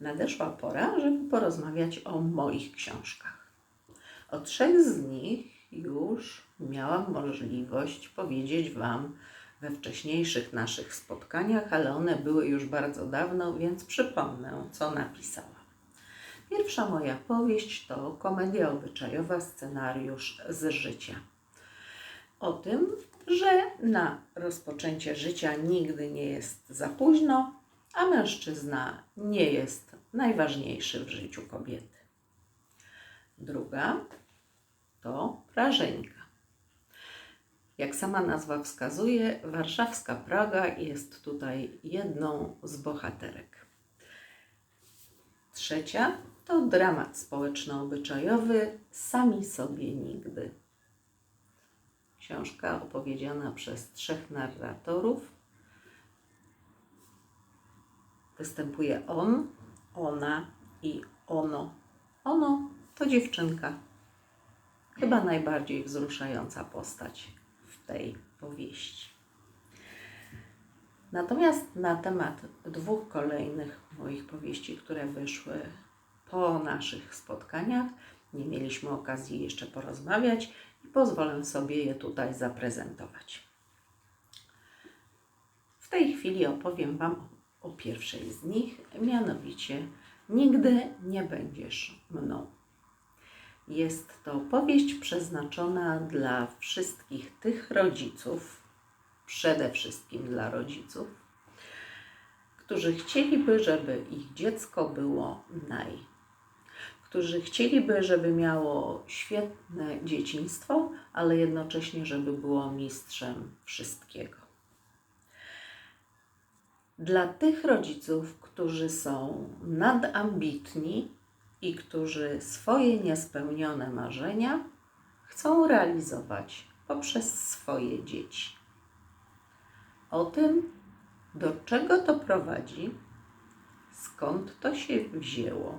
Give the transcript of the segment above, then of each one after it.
nadeszła pora, żeby porozmawiać o moich książkach. O trzech z nich już miałam możliwość powiedzieć Wam we wcześniejszych naszych spotkaniach, ale one były już bardzo dawno, więc przypomnę, co napisałam. Pierwsza moja powieść to komedia obyczajowa, scenariusz z życia. O tym, że na rozpoczęcie życia nigdy nie jest za późno, a mężczyzna nie jest najważniejszy w życiu kobiety. Druga to Prażeńka. Jak sama nazwa wskazuje, warszawska Praga jest tutaj jedną z bohaterek. Trzecia to dramat społeczno-obyczajowy Sami sobie nigdy. Książka opowiedziana przez trzech narratorów. Występuje on, ona i ono. Ono to dziewczynka. Chyba najbardziej wzruszająca postać w tej powieści. Natomiast na temat dwóch kolejnych moich powieści, które wyszły po naszych spotkaniach, nie mieliśmy okazji jeszcze porozmawiać i pozwolę sobie je tutaj zaprezentować. W tej chwili opowiem Wam o pierwszej z nich, mianowicie Nigdy nie będziesz mną. Jest to powieść przeznaczona dla wszystkich tych rodziców, przede wszystkim dla rodziców, którzy chcieliby, żeby ich dziecko było naj. Którzy chcieliby, żeby miało świetne dzieciństwo, ale jednocześnie, żeby było mistrzem wszystkiego. Dla tych rodziców, którzy są nadambitni i którzy swoje niespełnione marzenia chcą realizować poprzez swoje dzieci. O tym, do czego to prowadzi, skąd to się wzięło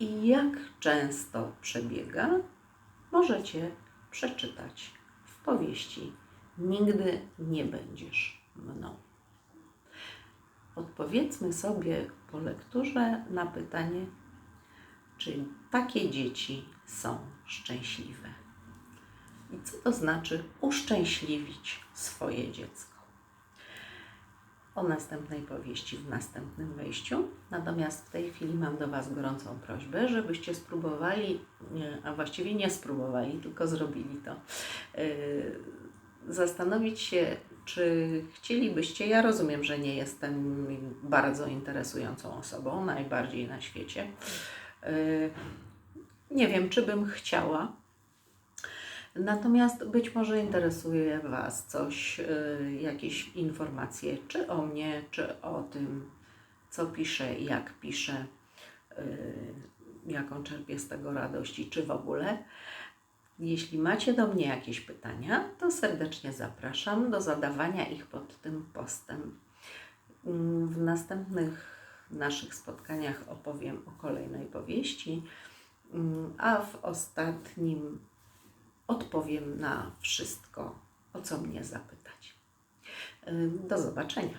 i jak często przebiega, możecie przeczytać w powieści Nigdy nie będziesz. Odpowiedzmy sobie po lekturze na pytanie, czy takie dzieci są szczęśliwe. I co to znaczy uszczęśliwić swoje dziecko? O następnej powieści w następnym wejściu. Natomiast w tej chwili mam do Was gorącą prośbę, żebyście spróbowali, a właściwie nie spróbowali, tylko zrobili to. Yy, zastanowić się, czy chcielibyście, ja rozumiem, że nie jestem bardzo interesującą osobą, najbardziej na świecie. Yy, nie wiem, czy bym chciała. Natomiast być może interesuje Was coś, yy, jakieś informacje, czy o mnie, czy o tym, co piszę, jak piszę, yy, jaką czerpię z tego radości, czy w ogóle. Jeśli macie do mnie jakieś pytania, to serdecznie zapraszam do zadawania ich pod tym postem. W następnych naszych spotkaniach opowiem o kolejnej powieści, a w ostatnim odpowiem na wszystko, o co mnie zapytać. Do zobaczenia.